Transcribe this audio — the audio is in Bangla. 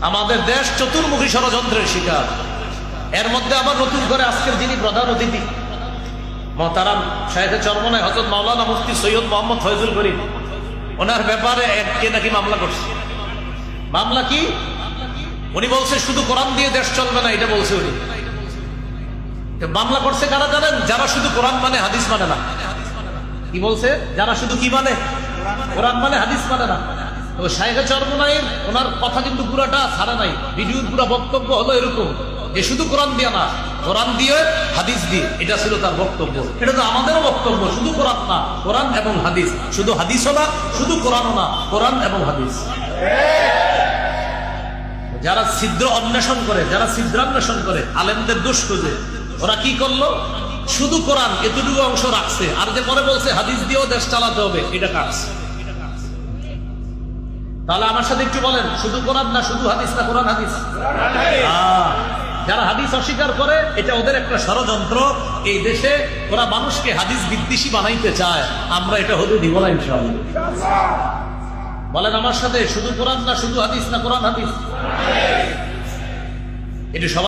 আমাদের দেশ চতুর্মুখী ষড়যন্ত্রের শিকার। এর মধ্যে আবার নতুন করে আজকের যিনি প্রধান অতিথি, মহতারাম শাহেখে চরমনায় হজরত মাওলানা মুফতি সৈয়দ মোহাম্মদ ফয়জুল করিম, ওনার ব্যাপারে এক- নাকি মামলা করছে। মামলা কি? উনি বলছে, শুধু কোরআন দিয়ে দেশ চলবে না, এটা বলছে উনি। মামলা করছে কারা জানেন? যারা শুধু কোরআন মানে হাদিস মানে না। কি বলছে? যারা শুধু কি মানে? কোরআন মানে হাদিস মানে না। শাহেখে চরমনাইয়ের ওনার কথা কিন্তু পুরাটা ছাড়া নাই। পুরো বক্তব্য হলো এরকম। যে শুধু কোরআন দিয়ে না, কোরআন দিয়ে, হাদিস দিয়ে, এটা ছিল তার বক্তব্য। এটা তো আমাদেরও বক্তব্য, শুধু কোরআন না, কোরআন এবং হাদিস। শুধু না, শুধু কোরআনও না, কোরআন এবং হাদিস। যারা ছিদ্র অন্বেষণ করে, যারা ছিদ্রান্বেষণ করে, আলেমদের দোষ খুঁজে, ওরা কি করল? শুধু কোরআন এতটুকু অংশ রাখছে, আর যে পরে বলছে, হাদিস দিয়েও দেশ চালাতে হবে, এটা কাটছে তাহলে আমার সাথে একটু বলেন, শুধু কোরআন না, শুধু হাদিস না কোরআন হাদিস? যারা হাদিস অস্বীকার করে, এটা ওদের একটা ষড়যন্ত্র। এই দেশে ওরা মানুষকে হাদিস বিদ্বেষী বানাইতে চায়। আমরা এটা হতে দিব না ইনশাল বলেন আমার সাথে, শুধু কোরআন না, শুধু হাদিস না কোরআন হাদিস? এটা সবাই